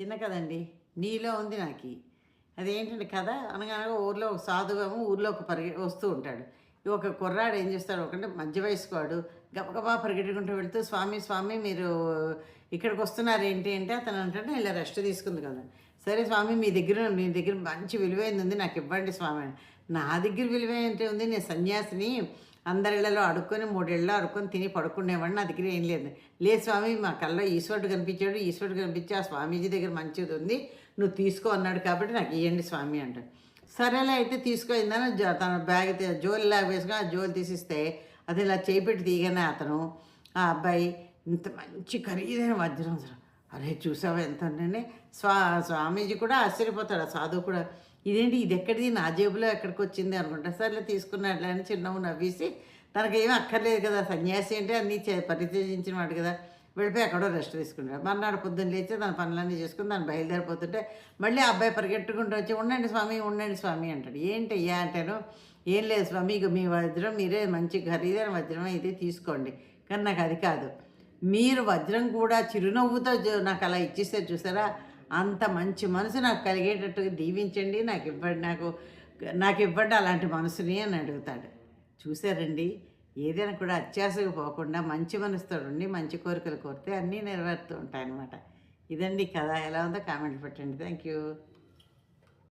చిన్న కదండి. నీలో ఉంది నాకు. అదేంటంటే కథ? అనగానే ఊర్లో ఒక సాధువేమో ఊర్లో ఒక పరిగె వస్తూ ఉంటాడు. ఒక కుర్రాడు ఏం చేస్తాడు? ఒకటి మధ్య వయస్కు గబగబా పరిగెట్టుకుంటూ వెళుతూ స్వామి స్వామి మీరు ఇక్కడికి వస్తున్నారు ఏంటి? అంటే అతను అంటే ఇలా రెస్ట్ తీసుకుంది కదా సరే స్వామి మీ దగ్గర మీ దగ్గర మంచి విలువైంది ఉంది నాకు ఇవ్వండి స్వామి నా దగ్గర విలువ ఏంటి ఉంది నేను సన్యాసిని అందరిళ్ళలో అడుక్కొని మూడేళ్ళలో అడుక్కొని తిని పడుకునేవాడిని. నా దగ్గర ఏం లేదు. లే స్వామి మా కల్లో ఈశ్వరుడు కనిపించాడు. ఈశ్వరుడు కనిపించి ఆ స్వామీజీ దగ్గర మంచిది ఉంది. నువ్వు తీసుకో అన్నాడు కాబట్టి నాకు ఇవ్వండి స్వామి అంటాడు. సరేలే అయితే తీసుకోయిందని జ- తన బ్యాగ్ జోలు లాగా వేసుకుని ఆ జోలు తీసిస్తే అది ఇలా చేపెట్టి తీయగానే అతను ఆ అబ్బాయి ఇంత మంచి ఖరీదైన వజ్రం అసలు అరే చూసావా ఎంత అంటే స్వా స్వామీజీ కూడా ఆశ్చర్యపోతాడు. ఆ సాధువు కూడా ఇదేంటి ఇది ఎక్కడిది? నా జేబులో ఎక్కడికి వచ్చింది? అనుకుంటా. సర్లే తీసుకున్నాడు అని చిన్నవు నవ్వేసి తనకేం అక్కర్లేదు కదా సన్యాసి అంటే అన్నీ చే- పరిత్యజించిన వాడు కదా వెళ్ళిపోయి ఎక్కడో రెస్ట్ తీసుకున్నాడు మర్నాడు పొద్దున్న లేచి తన పనులన్నీ చేసుకుని దాన్ని బయలుదేరిపోతుంటే మళ్ళీ ఆ అబ్బాయి పరిగెట్టుకుంటూ వచ్చి ఉండండి స్వామి ఉండండి స్వామి అంటాడు. ఏంటి అయ్యా అంటాను. ఏం లేదు స్వామి ఇక మీ వజ్రం మీరే మంచి ఖరీదైన వజ్రం అయితే తీసుకోండి. కానీ నాకు అది కాదు. మీరు వజ్రం కూడా చిరునవ్వుతో నాకు అలా ఇచ్చిస్తే చూసారా? అంత మంచి మనసు నాకు కలిగేటట్టుగా దీవించండి నాకు ఇవ్వండి నాకు నాకు ఇవ్వండి అలాంటి మనసుని అని అడుగుతాడు. చూసారండి ఏదైనా కూడా అత్యాశకు పోకుండా మంచి మనసుతో ఉండి మంచి కోరికలు కోరితే అన్నీ నెరవేరుతూ ఉంటాయన్నమాట. ఇదండి కథ. ఎలా ఉందో కామెంట్ పెట్టండి. Thank you.